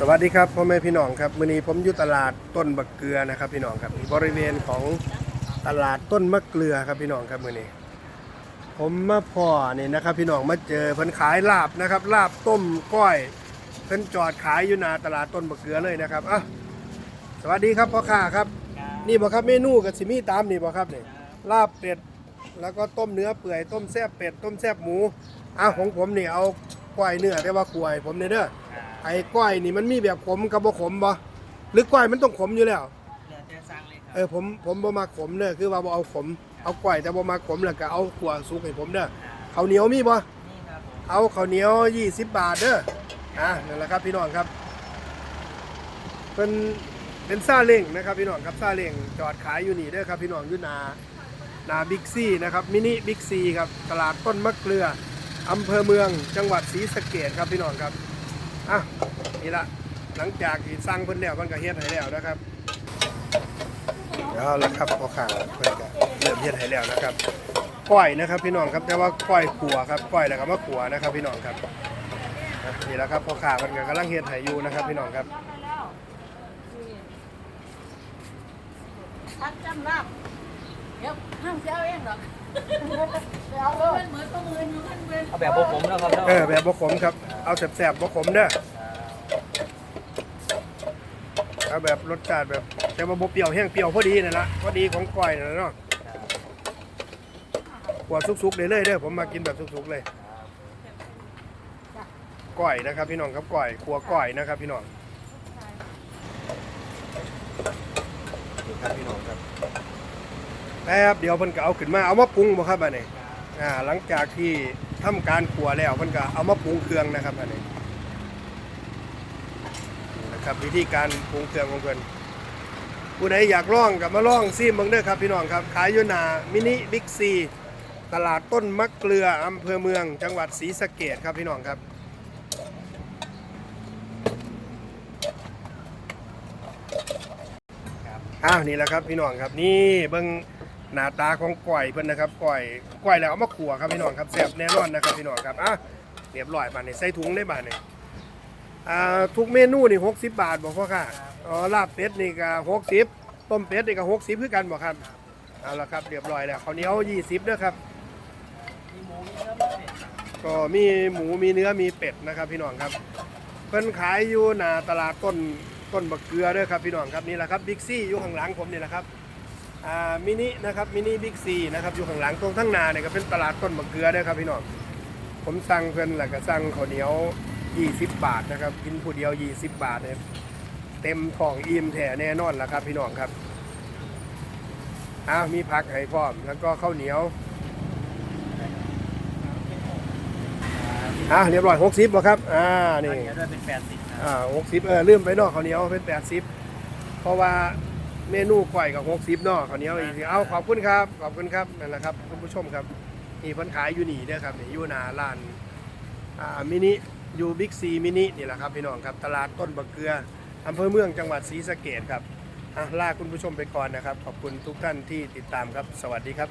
สวัสดีครับพ่อแม่พี่น้องครับมื้อนี้ผมอยู่ตลาดต้นมะเกลือนะครับ พี่น้องครับบริเวณของตลาดต้นมะเกลือครับพี่น้องครับมื้อนี้ ผมมาพ่อนี่นะครับ พี่น้องมาเจอเพิ่นขายลาบนะครับ ลาบต้มก้อยเพิ่นจอดขายอยู่หน้าตลาดต้นมะเกลือเลยนะครับอะสวัสดีครับพ่อค้าครับ นี่บ่ครับเมนูกับสิมีตามนี่บ่ครับนี่ลาบเป็ดแล้วก็ต้มเนื้อเปื่อยต้มแซ่บเป็ดต้มแซ่บหมูอะของผมนี่เอาก้อยเนื้อแต่ว่าขวยผมเนี่ยเด้อ ไอ้ก้อยนี่มันมีแบบขมกับบ่ขมบ่หรือก้อยมันต้องขมอยู่แล้วเหลือแต่สั่งเลยครัเออผมผมบ่มาขมเด้อคือว่าบ่เอาขมเอาก้อยแต่บ่มาขมแล้วก็เอาขั่วสุกให้ผมเด้อข้าวเหนียวมีบ่ นี่ครับผมเอาข้าวเหนียว 20 บาทเด้อ อะนั่นแหละครับพี่น้องครับ เป็นเป็นซาเล้งนะครับพี่น้องครับซาเล้งจอดขายอยู่นี่เด้อครับพี่น้องอยู่หนาหนาบิ๊กซีนะครับมินิบิ๊กซีครับตลาดต้นมะเกลืออำเภอเมืองจังหวัดศรีสะเกษครับพี่น้องครับ อะนี่ละหลังจากที่สั่งเพิ่นแล้วเพิ่นก็เฮ็ดให้แล้วนะครับเอาละครับพอข้างเพิ่นก็เริ่มเฮ็ดให้แล้วนะครับก้อยนะครับ พี่น้องครับแต่ว่าก้อยขัวครับก้อยแล้วก็มะขัวนะครับ พี่น้องครับอะนี่แหละครับพอข้าเพิ่นก็กำลังเฮ็ดให้อยู่นะครับ พี่น้องครับทักจำรับเดี๋ยวห้ามเสียเอาเองหรอกเอาเลยเหมือนประมืออยู่กันเว้นเอาแบบพวกผมนะครับเนาะเออแบบบ่ขมครับ เอาแสบๆบ่ขมเด้อเอาแบบรสชาติแบบแต่ว่าบ่เปรี้ยวแห้งเปรี้ยวพอดีนั่นละพอดีของก้อยนั่นล่ะเนาะกวดสุกๆเลยเลยเด้อผมมากินแบบสุกๆเลยก้อยนะครับ พี่น้องครับก้อยครัวก้อยนะครับ พี่น้องนี่ครับพี่น้องครับแป๊บเดี๋ยวเพิ่นก็เอาขึ้นมาเอามาปรุงบ่ครับอันนี้อ่าหลังจากที่ ทำการขัวแล้วมันก็เอามาปรุงเครื่องนะครับอันนี้นะครับวิธีการปรุงเครื่องของเพิ่นผู้ใดอยากลองกับมาลองซิมเบิ่งเด้อครับพี่น้องครับขายอยู่หนามินิบิ๊กซีตลาดต้นมะเกลืออำเภอเมือง จังหวัดศรีสะเกษครับพี่น้องครับอ้าวนี่แหละครับพี่น้องครับนี่เบิ่ง หน้าตาของก้อยเพิ่นนะครับก้อยก้อยแล้วเอามาขัวครับพี่น้องครับแซ่บแน่นอนนะครับพี่น้องครับอะเรียบร้อยบาดนี้ใส่ถุงได้บาดนี้อ่าทุกเมนูนี่60 บาทบอกพ่อค่ะอ๋อลาบเป็ดนี่ก็60ต้มเป็ดนี่ก็60คือกันบ่ครับเอาละครับเรียบร้อยแล้วข้าวเหนียว20เด้อครับมีหมูมีเนื้อมีเป็ดก็มีหมูมีเนื้อมีเป็ดนะครับพี่น้องครับเพิ่นขายอยู่หน้าตลาดต้นต้นบักเกลือเด้อครับพี่น้องครับนี่แหละครับบิ๊กซี่อยู่ข้างหลังผมนี่แหละครับอ่า มินินะครับมินิบิ๊กซีนะครับอยู่ข้างหลังตรงทั้งนาเนี่ยก็เป็นตลาดต้นมะเกลือด้วยครับพี่น้องผมสั่งเพื่อนแหละก็สั่งข้าวเหนียว 20 บาทนะครับกินผู้เดียว 20 บาทเนี่ยเต็มท้องอิ่มแท้แน่นอนแล้วครับ พี่น้องครับอ้าวมีผักให้พร้อม แล้วก็ข้าวเหนียวอะเรียบร้อย60บ่ครับ อ่า นี่อันนี้ด้วยเป็นแปดสิบครับอ่าหกสิบเออลืมไปเนาะข้าวเหนียวเป็นแปดสิบเพราะว่า เมนูก่อยกับหกสิบเนาะข้าวเหนียวอีกทีเอาขอบคุณครับ ขอบคุณครับนั่นแหละครับคุณผู้ชมครับนี่เพันขายอยู่นี่เด้อครับนี่อยู่หนาร้านอ่ามินิอยู่บิ๊กซีมินินี่แหละครับพี่น้องครับตลาดต้นบะเกลืออำเภอเมืองจังหวัดศรีสะเกษครับอะลาคุณผู้ชมไปก่อนนะครับ ขอบคุณทุกท่านที่ติดตามครับ สวัสดีครับ